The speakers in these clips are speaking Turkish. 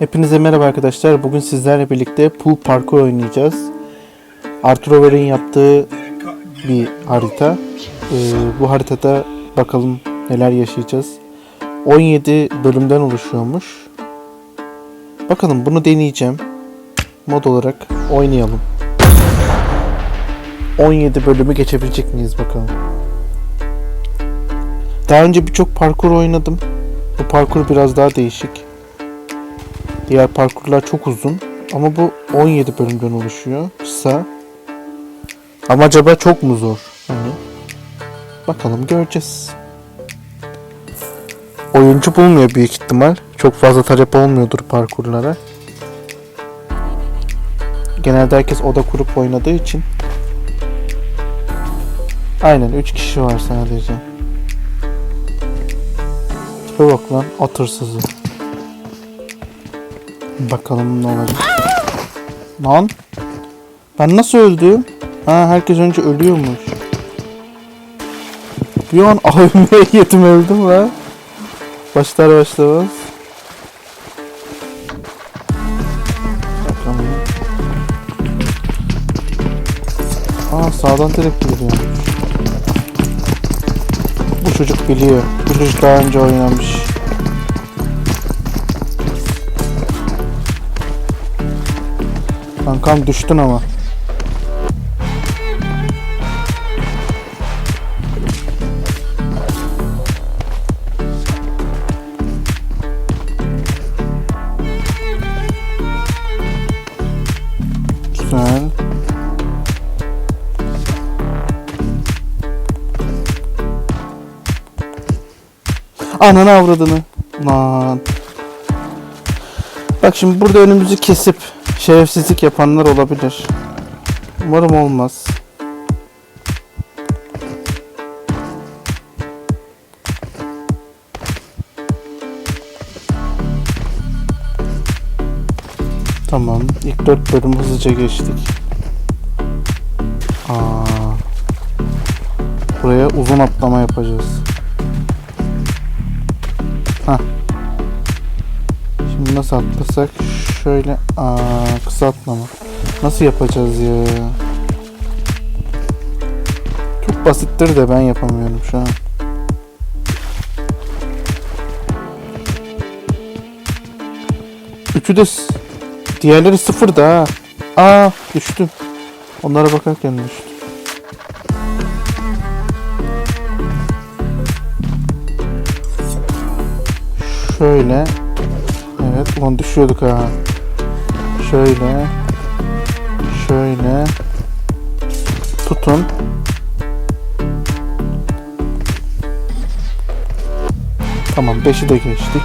Hepinize merhaba arkadaşlar. Bugün sizlerle birlikte pool parkur oynayacağız. Arthur Over'in yaptığı bir harita. Ee, bu haritada bakalım neler yaşayacağız. 17 bölümden oluşuyormuş. Bakalım bunu deneyeceğim. Mod olarak oynayalım. 17 bölümü geçebilecek miyiz bakalım. Daha önce birçok parkur oynadım. Bu parkur biraz daha değişik. Diğer parkurlar çok uzun ama bu 17 bölümden oluşuyor. Kısa. Ama acaba çok mu zor? Hani bakalım göreceğiz. Oyuncu bulmuyor büyük ihtimal. Çok fazla talep olmuyordur parkurlara. Genelde herkes oda kurup oynadığı için. Aynen 3 kişi var sadece. Tipe bak lan at. Bakalım ne olacak. Lan. Ben nasıl öldüm? Ha herkes önce ölüyormuş. Bir an AVM'ye yedim öldüm la. Başlar başlamaz. Bakalım. Aa sağdan direkt geliyor. Bu çocuk biliyor. Bu çocuk daha önce oynamış. Kankam düştün ama. Güzel. Ananı avradını. Lan. Bak şimdi burada önümüzü kesip şerefsizlik yapanlar olabilir. Umarım olmaz. Tamam. ilk dört bölüm hızlıca geçtik. Aa. Buraya uzun atlama yapacağız. Hah. Şimdi nasıl atlasak? Şöyle aa kısa atlama. Nasıl yapacağız ya? Çok basittir de ben yapamıyorum şu an. Üçü de diğerleri sıfır da ha. Aa düştüm. Onlara bakarken düştüm. Şöyle. Evet ulan düşüyorduk ha. Şöyle. Şöyle. Tutun. Tamam 5'i de geçtik.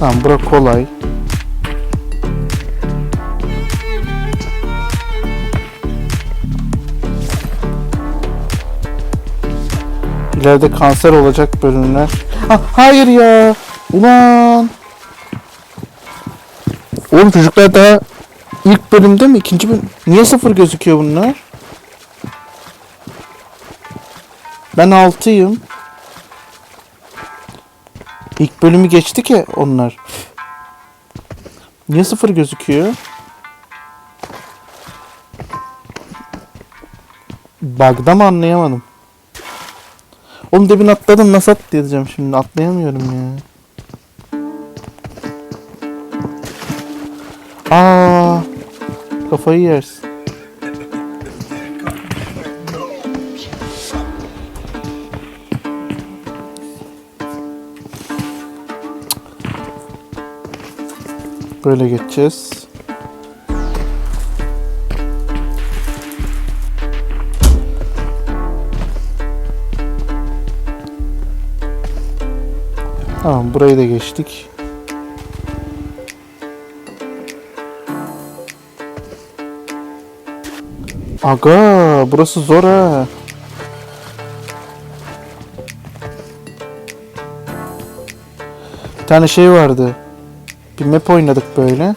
Tamam bura kolay. İleride kanser olacak bölümler. Ha, hayır ya. Ulan. Oğlum çocuklar daha ilk bölümde mi? ikinci bölüm? Niye sıfır gözüküyor bunlar? Ben altıyım. İlk bölümü geçti ki onlar. Niye sıfır gözüküyor? Bug'da mı anlayamadım. Oğlum demin atladım nasıl atlayacağım şimdi atlayamıyorum ya. Aa, kafayı yersin. Böyle geçeceğiz. Tamam burayı da geçtik. Aga burası zor ha. Bir tane şey vardı. Bir map oynadık böyle.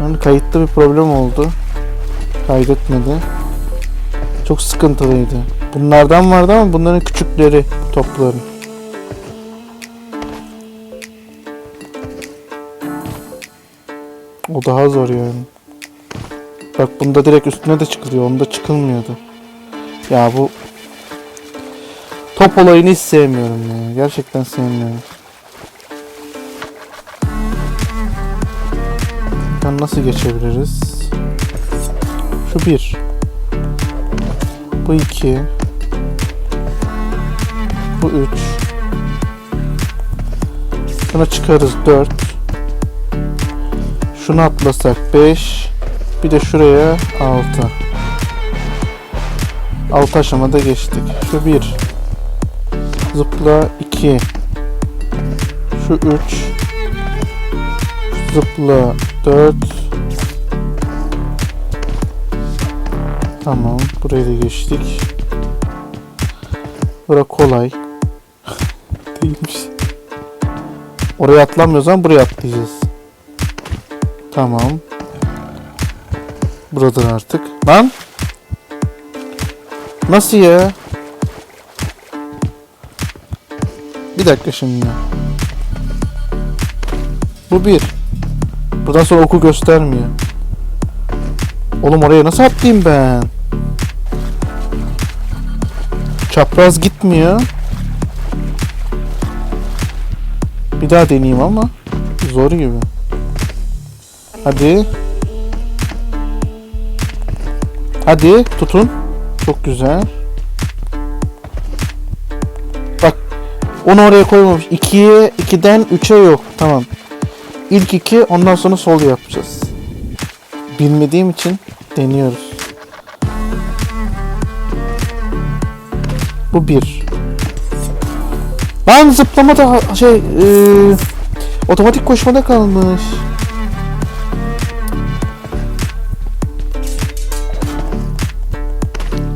Yani kayıtta bir problem oldu. Kaydetmedi. Çok sıkıntılıydı. Bunlardan vardı ama bunların küçükleri topları. O daha zor yani. Bak bunda direkt üstüne de çıkılıyor. Onda çıkılmıyordu. Ya bu top olayını hiç sevmiyorum ya. Gerçekten sevmiyorum. Buradan nasıl geçebiliriz? Şu bir. Bu iki. Bu üç. Şuna çıkarız dört. Şunu atlasak 5. Bir de şuraya 6. 6 aşamada geçtik. Şu 1. Zıpla 2. Şu 3. Zıpla 4. Tamam. Burayı da geçtik. Bura kolay. Değilmiş. Oraya atlamıyoruz ama buraya atlayacağız. Tamam. Buradan artık. Lan! Nasıl ya? Bir dakika şimdi. Bu bir. Buradan sonra oku göstermiyor. Oğlum oraya nasıl atlayayım ben? Çapraz gitmiyor. Bir daha deneyeyim ama zor gibi. Hadi. Hadi tutun. Çok güzel. Bak onu oraya koymamış. 2'ye 2'den 3'e yok. Tamam. İlk 2 ondan sonra sol yapacağız. Bilmediğim için deniyoruz. Bu bir. Lan zıplama da şey eee, otomatik koşmada kalmış.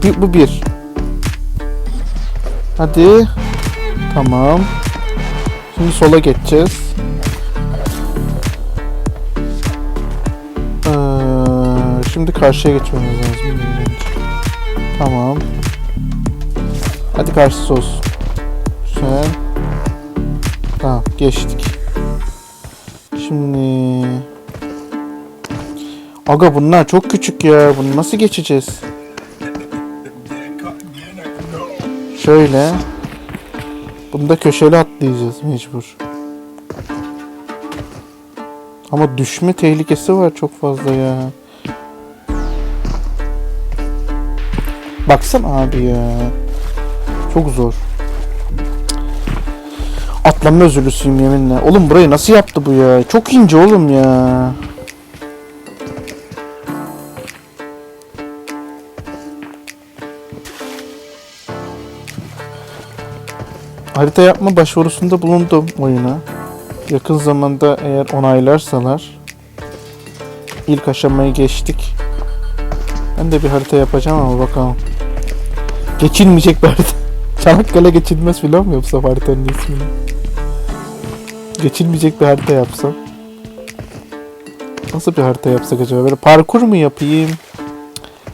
Bir, bu bir. Hadi. Tamam. Şimdi sola geçeceğiz. Ee, şimdi karşıya geçmemiz lazım. Tamam. Hadi karşısı olsun. Güzel. Tamam geçtik. Şimdi... Aga bunlar çok küçük ya. Bunu nasıl geçeceğiz? Şöyle. Bunda köşeli atlayacağız mecbur. Ama düşme tehlikesi var çok fazla ya. Baksana abi ya. Çok zor. Atlama özürlüsüyüm yeminle. Oğlum burayı nasıl yaptı bu ya? Çok ince oğlum ya. Harita yapma başvurusunda bulundum oyuna. Yakın zamanda eğer onaylarsalar ilk aşamayı geçtik. Ben de bir harita yapacağım ama bakalım. Geçilmeyecek bir harita. Çanakkale geçilmez filan mı yapsam haritanın ismini? Geçilmeyecek bir harita yapsam. Nasıl bir harita yapsak acaba? Böyle parkur mu yapayım?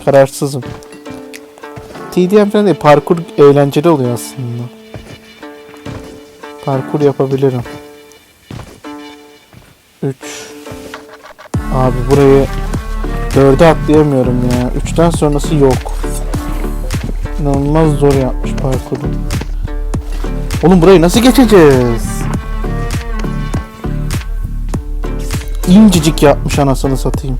Kararsızım. TDM falan değil. Parkur eğlenceli oluyor aslında. Parkur yapabilirim. 3 Abi burayı 4'e atlayamıyorum ya. 3'ten sonrası yok. İnanılmaz zor yapmış parkuru. Oğlum burayı nasıl geçeceğiz? İncecik yapmış anasını satayım.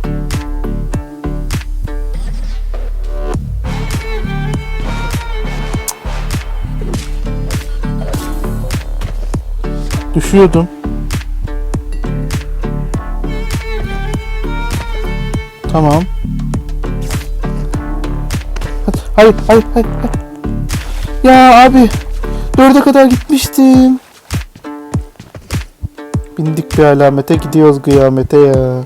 Düşüyordum. Tamam. Hayır, hayır, hayır, hayır. Ya abi, dörde kadar gitmiştim. Bindik bir alamete gidiyoruz kıyamete ya.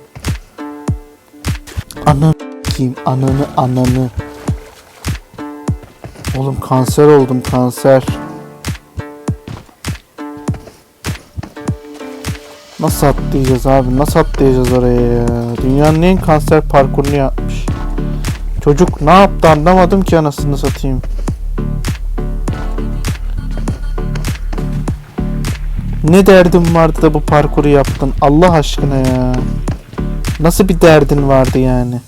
Ananı kim? Ananı, ananı. Oğlum kanser oldum, kanser. Nasıl atlayacağız abi? Nasıl atlayacağız oraya ya? Dünyanın en kanser parkurunu yapmış. Çocuk ne yaptı anlamadım ki anasını satayım. Ne derdim vardı da bu parkuru yaptın Allah aşkına ya. Nasıl bir derdin vardı yani?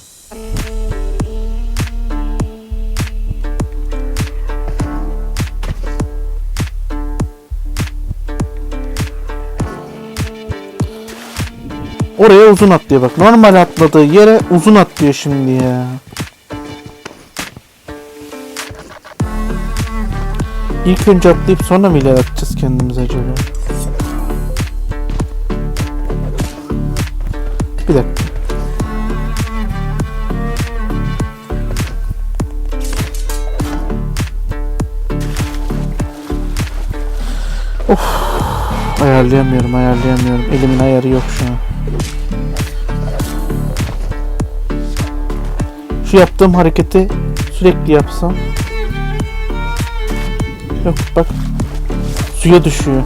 Oraya uzun atlıyor bak. Normal atladığı yere uzun atlıyor şimdi ya. İlk önce atlayıp sonra mı ileri atacağız kendimize acaba? Bir dakika. Of. Ayarlayamıyorum, ayarlayamıyorum. Elimin ayarı yok şu an. Şu yaptığım hareketi sürekli yapsam. Yok bak. Suya düşüyor.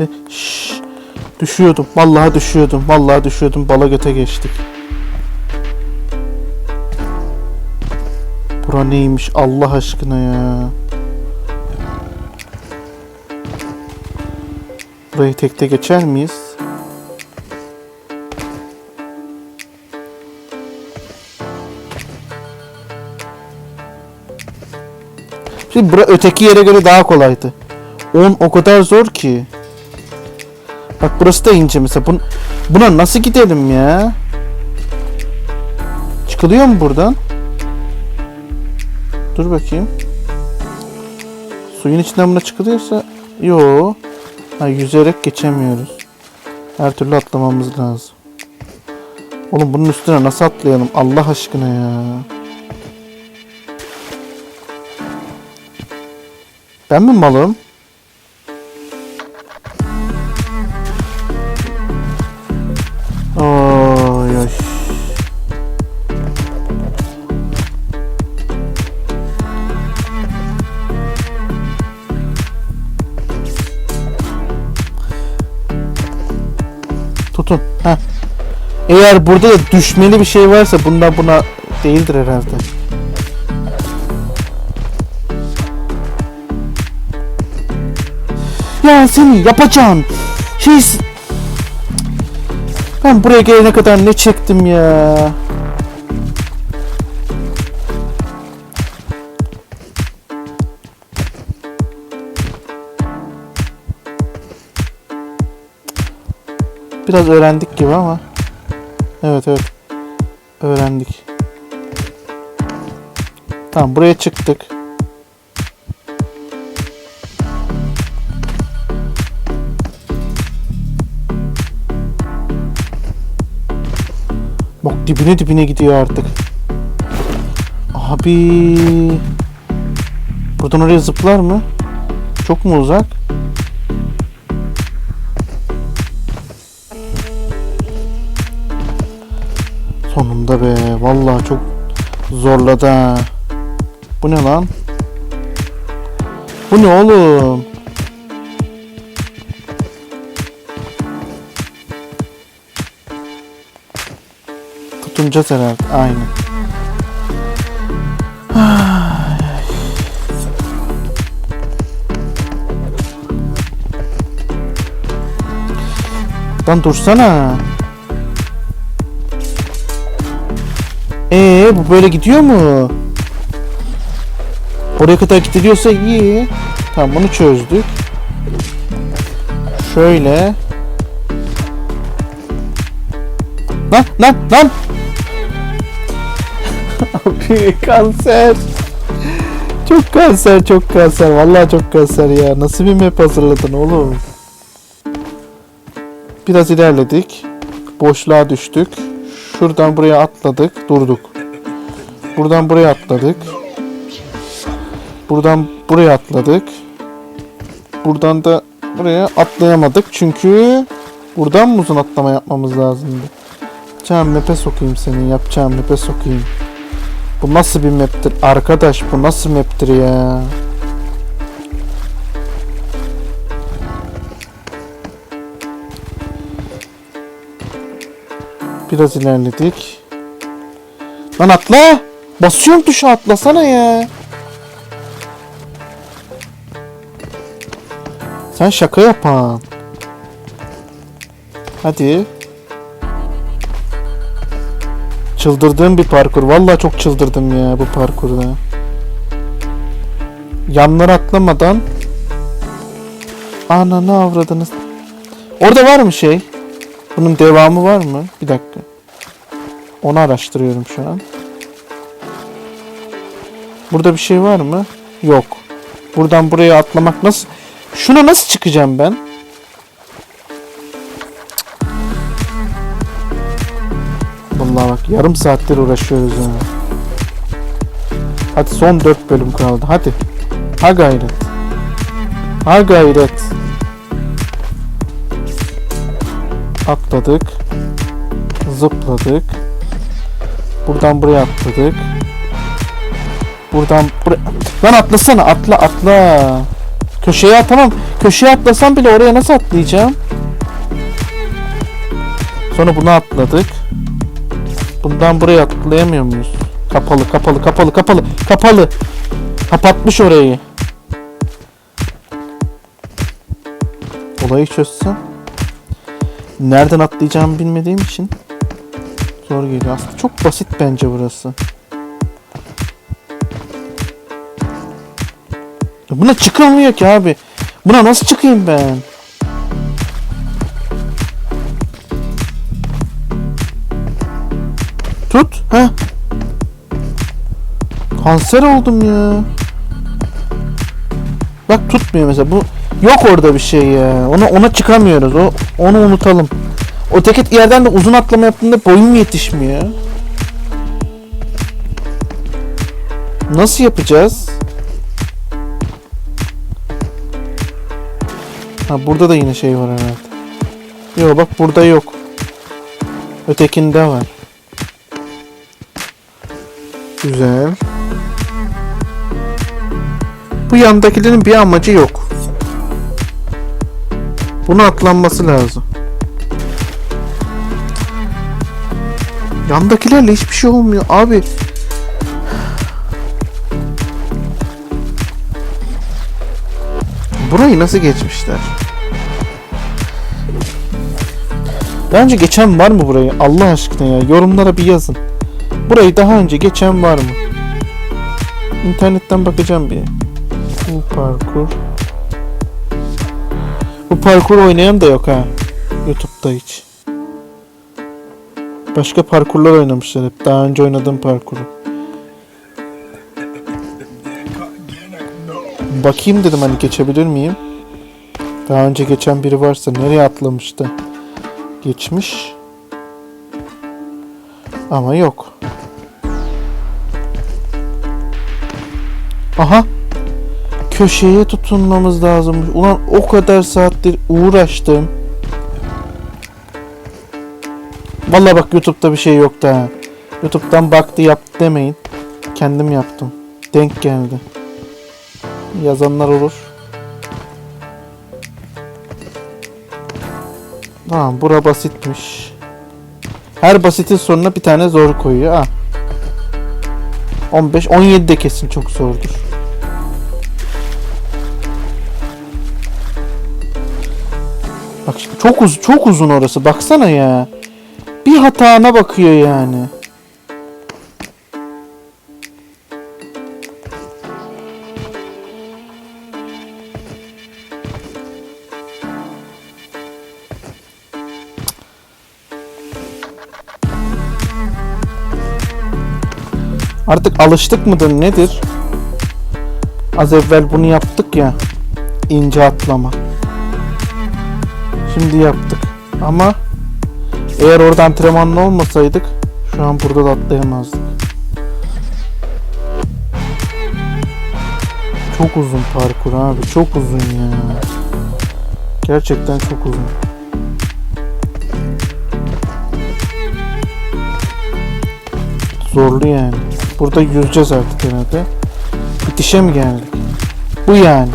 Ve şşş, düşüyordum. Vallahi düşüyordum. Vallahi düşüyordum. Bala göte geçtik. Bura neymiş Allah aşkına ya. Burayı tekte geçer miyiz? Şimdi bura öteki yere göre daha kolaydı. 10 o kadar zor ki. Bak burası da ince mesela. Bun, buna nasıl gidelim ya? Çıkılıyor mu buradan? Dur bakayım. Suyun içinden buna çıkılıyorsa yo. Ha yüzerek geçemiyoruz. Her türlü atlamamız lazım. Oğlum bunun üstüne nasıl atlayalım Allah aşkına ya. Ben mi malım? Tutun. Heh. Eğer burada da düşmeli bir şey varsa bundan buna değildir herhalde. Ya seni yapacağım. Şey... Ben buraya gelene kadar ne çektim ya. Biraz öğrendik gibi ama. Evet evet. Öğrendik. Tamam buraya çıktık. Bak dibine dibine gidiyor artık. Abi. Buradan oraya zıplar mı? Çok mu uzak? Sonunda be. Vallahi çok zorladı ha. Bu ne lan? Bu ne oğlum? Tutunacağız herhalde. Aynen. Lan dursana. Ee bu böyle gidiyor mu? Oraya kadar gidiliyorsa iyi. Tamam bunu çözdük. Şöyle. Lan lan lan. Abi kanser. Çok kanser çok kanser. Vallahi çok kanser ya. Nasıl bir map hazırladın oğlum? Biraz ilerledik. Boşluğa düştük. Şuradan buraya atladık. Durduk. Buradan buraya atladık. Buradan buraya atladık. Buradan da buraya atlayamadık. Çünkü buradan mı uzun atlama yapmamız lazımdı? Yapacağım map'e sokayım seni. Yapacağım map'e sokayım. Bu nasıl bir map'tir? Arkadaş bu nasıl map'tir ya? Biraz ilerledik. Lan atla! Basıyorum tuşa atlasana ya. Sen şaka yapan. Hadi. Çıldırdığım bir parkur. Vallahi çok çıldırdım ya bu parkurda. Yanlara atlamadan Ananı avradınız. Orada var mı şey? Bunun devamı var mı? Bir dakika. Onu araştırıyorum şu an. Burada bir şey var mı? Yok. Buradan buraya atlamak nasıl? Şuna nasıl çıkacağım ben? Vallahi bak yarım saattir uğraşıyoruz ya. Hadi son 4 bölüm kaldı. Hadi. Ha gayret. Ha gayret. Atladık. Zıpladık. Buradan buraya atladık. Buradan buraya... Lan atlasana atla atla. Köşeye atamam. Köşeye atlasam bile oraya nasıl atlayacağım? Sonra bunu atladık. Bundan buraya atlayamıyor muyuz? Kapalı kapalı kapalı kapalı kapalı. Kapatmış orayı. Olayı çözsem. Nereden atlayacağımı bilmediğim için zor geliyor. Aslında çok basit bence burası. Buna çıkılmıyor ki abi. Buna nasıl çıkayım ben? Tut. ha? Kanser oldum ya. Bak tutmuyor mesela bu yok orada bir şey ya. Ona ona çıkamıyoruz. O onu unutalım. O teket yerden de uzun atlama yaptığında boyum yetişmiyor. Nasıl yapacağız? Ha burada da yine şey var herhalde. Yok bak burada yok. Ötekinde var. Güzel. Bu yandakilerin bir amacı yok. Bunu atlanması lazım. Yandakilerle hiçbir şey olmuyor abi. Burayı nasıl geçmişler? Daha önce geçen var mı burayı? Allah aşkına ya yorumlara bir yazın. Burayı daha önce geçen var mı? İnternetten bakacağım bir. Bu parkur. Bu parkur oynayan da yok ha. YouTube'da hiç. Başka parkurlar oynamışlar hep. Daha önce oynadığım parkuru. Bakayım dedim hani geçebilir miyim? Daha önce geçen biri varsa nereye atlamıştı? Geçmiş. Ama yok. Aha. Köşeye tutunmamız lazım. Ulan o kadar saattir uğraştım. Vallahi bak YouTube'da bir şey yoktu ha. YouTube'dan baktı yaptı demeyin. Kendim yaptım. Denk geldi. Yazanlar olur. Tamam bura basitmiş. Her basitin sonuna bir tane zor koyuyor. Ha. 15 17 de kesin çok zordur. Bak şimdi çok uz çok uzun orası. Baksana ya. Bir hatana bakıyor yani. Artık alıştık mıdır nedir? Az evvel bunu yaptık ya. ince atlama. Şimdi yaptık. Ama eğer orada antrenmanlı olmasaydık şu an burada da atlayamazdık. Çok uzun parkur abi. Çok uzun ya. Gerçekten çok uzun. Zorlu yani. Burada yüzeceğiz artık herhalde. Bitişe mi geldik? Bu yani.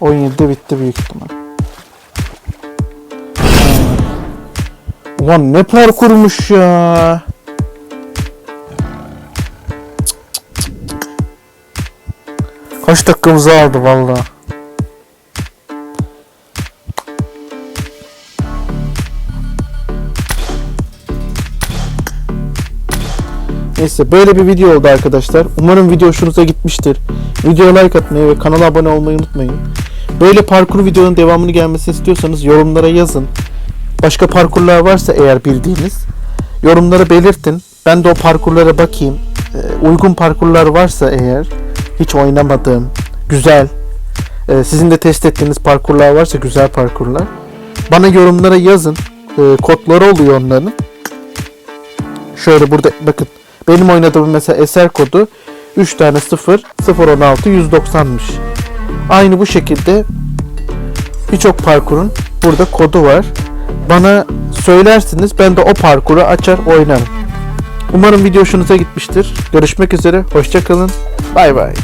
17'de bitti büyük ihtimal. Ulan ne parkurmuş ya. Kaç dakikamızı aldı valla. Neyse böyle bir video oldu arkadaşlar. Umarım video hoşunuza gitmiştir. Videoya like atmayı ve kanala abone olmayı unutmayın. Böyle parkur videonun devamını gelmesini istiyorsanız yorumlara yazın. Başka parkurlar varsa eğer bildiğiniz yorumlara belirtin. Ben de o parkurlara bakayım. Ee, uygun parkurlar varsa eğer hiç oynamadığım, güzel, e, sizin de test ettiğiniz parkurlar varsa güzel parkurlar. Bana yorumlara yazın. Ee, kodları oluyor onların. Şöyle burada bakın. Benim oynadığım mesela eser kodu 3 tane 0 016 190'mış. Aynı bu şekilde birçok parkurun burada kodu var. Bana söylersiniz ben de o parkuru açar oynarım. Umarım video hoşunuza gitmiştir. Görüşmek üzere. Hoşçakalın. Bay bay.